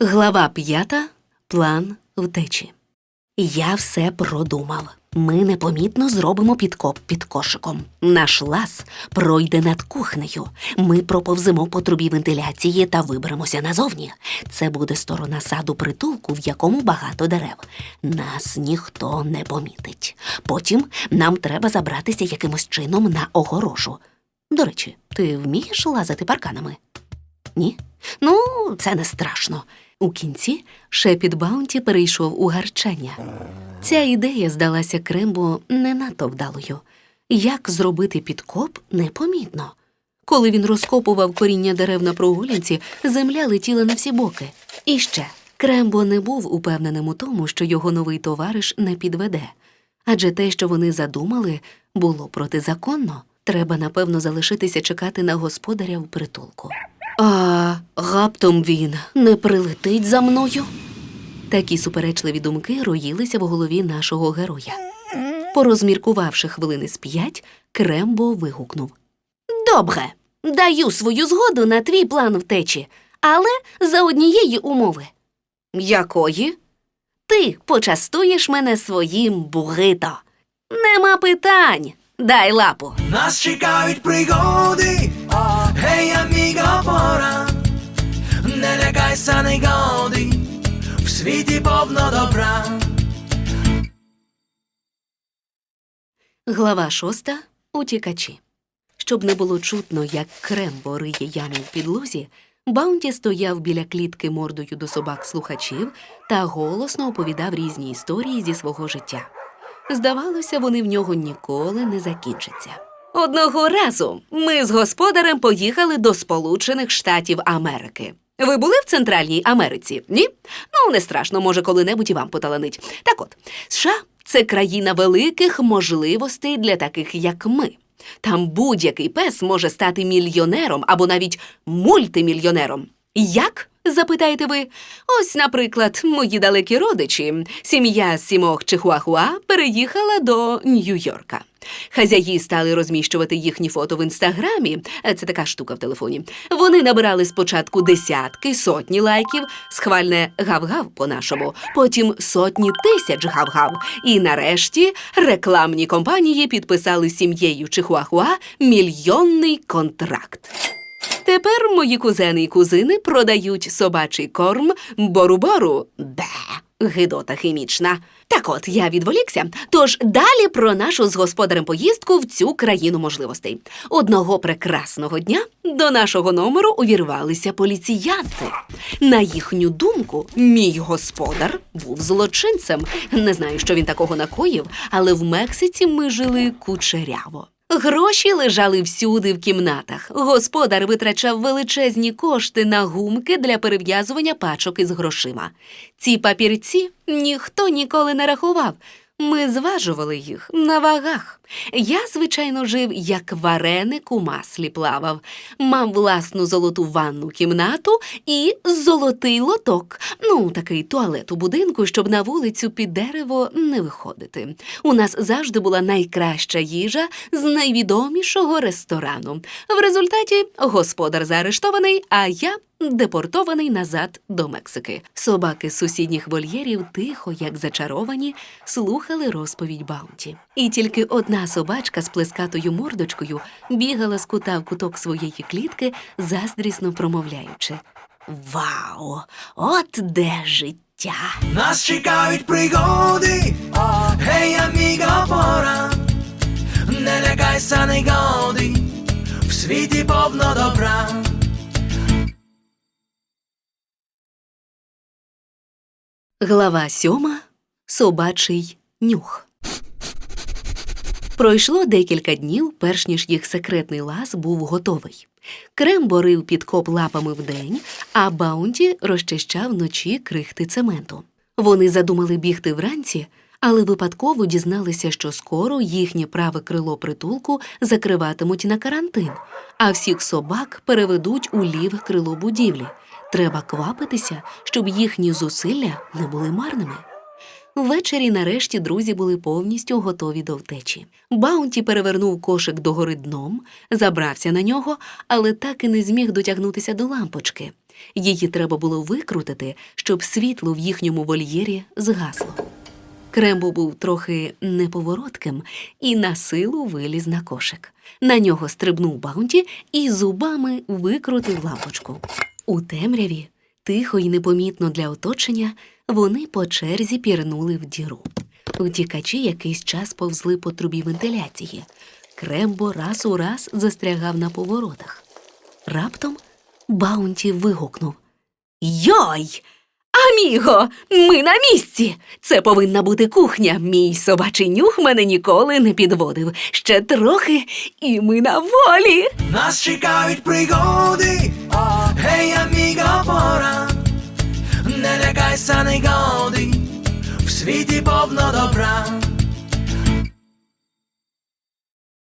Глава п'ята. План втечі. Я все продумав. Ми непомітно зробимо підкоп під кошиком. Наш лаз пройде над кухнею. Ми проповземо по трубі вентиляції та виберемося назовні. Це буде сторона саду притулку, в якому багато дерев. Нас ніхто не помітить. Потім нам треба забратися якимось чином на огорожу. До речі, ти вмієш лазити парканами? Ні? Ну, це не страшно. У кінці шепіт Баунті перейшов у гарчання. Ця ідея здалася Крембо не надто вдалою. Як зробити підкоп непомітно. Коли він розкопував коріння дерев на прогулянці, земля летіла на всі боки. І ще Крембо не був упевненим у тому, що його новий товариш не підведе. Адже те, що вони задумали, було протизаконно. Треба, напевно, залишитися чекати на господаря в притулку. А раптом він не прилетить за мною. Такі суперечливі думки роїлися в голові нашого героя. Порозміркувавши хвилини з п'ять, Крембо вигукнув Добре, даю свою згоду на твій план втечі, але за однієї умови. Якої? Ти почастуєш мене своїм бугито. Нема питань. Дай лапу. Нас чекають пригоди, гей, аміго, пора, не лякайся негоди, в світі повно добра. Глава шоста. Утікачі. Щоб не було чутно, як Крембо риє яму в підлозі, Баунті стояв біля клітки мордою до собак слухачів та голосно оповідав різні історії зі свого життя. Здавалося, вони в нього ніколи не закінчаться. Одного разу ми з господарем поїхали до Сполучених Штатів Америки. Ви були в Центральній Америці? Ні? Ну, не страшно, може, коли-небудь і вам поталанить. Так от, США це країна великих можливостей для таких, як ми. Там будь-який пес може стати мільйонером або навіть мультимільйонером. Як? Запитаєте ви? Ось, наприклад, мої далекі родичі, сім'я з сімох чихуахуа переїхала до Нью-Йорка. Хазяї стали розміщувати їхні фото в інстаграмі. е, Це така штука в телефоні. Вони набирали спочатку десятки, сотні лайків, схвальне гав-гав по-нашому, потім сотні тисяч гав-гав. І нарешті рекламні компанії підписали сім'єю Чихуахуа мільйонний контракт. Тепер мої кузени і кузини продають собачий корм бору-бору. Бе, гидота хімічна. Так от я відволікся. Тож далі про нашу з господарем поїздку в цю країну можливостей. Одного прекрасного дня до нашого номеру увірвалися поліціянти. На їхню думку, мій господар був злочинцем. Не знаю, що він такого накоїв, але в Мексиці ми жили кучеряво. Гроші лежали всюди в кімнатах. Господар витрачав величезні кошти на гумки для перев'язування пачок із грошима. Ці папірці ніхто ніколи не рахував. Ми зважували їх на вагах. Я, звичайно, жив як вареник у маслі плавав, мав власну золоту ванну кімнату і золотий лоток. Ну, такий туалет у будинку, щоб на вулицю під дерево не виходити. У нас завжди була найкраща їжа з найвідомішого ресторану. В результаті господар заарештований, а я депортований назад до Мексики. Собаки з сусідніх вольєрів тихо, як зачаровані, слухали розповідь Баунті. І тільки одна собачка з плескатою мордочкою бігала з кута в куток своєї клітки, заздрісно промовляючи: Вау! От де життя! Нас чекають пригоди, гей, аміго, пора, не лякайся негоди, в світі повно добра. Глава сьома. Собачий нюх. Пройшло декілька днів, перш ніж їх секретний лаз був готовий. Крем борив підкоп лапами вдень, а Баунті розчищав вночі крихти цементу. Вони задумали бігти вранці, але випадково дізналися, що скоро їхнє праве крило притулку закриватимуть на карантин, а всіх собак переведуть у ліве крило будівлі. Треба квапитися, щоб їхні зусилля не були марними. Ввечері нарешті друзі були повністю готові до втечі. Баунті перевернув кошик догори дном, забрався на нього, але так і не зміг дотягнутися до лампочки. Її треба було викрутити, щоб світло в їхньому вольєрі згасло. Крембо був трохи неповоротким і на силу виліз на кошик. На нього стрибнув Баунті і зубами викрутив лампочку. У темряві, тихо й непомітно для оточення, вони по черзі пірнули в діру. Утікачі якийсь час повзли по трубі вентиляції. Крембо раз у раз застрягав на поворотах. Раптом Баунті вигукнув Йой! Аміго, ми на місці. Це повинна бути кухня. Мій собачий нюх мене ніколи не підводив. Ще трохи, і ми на волі. Нас чекають пригоди, повно добра.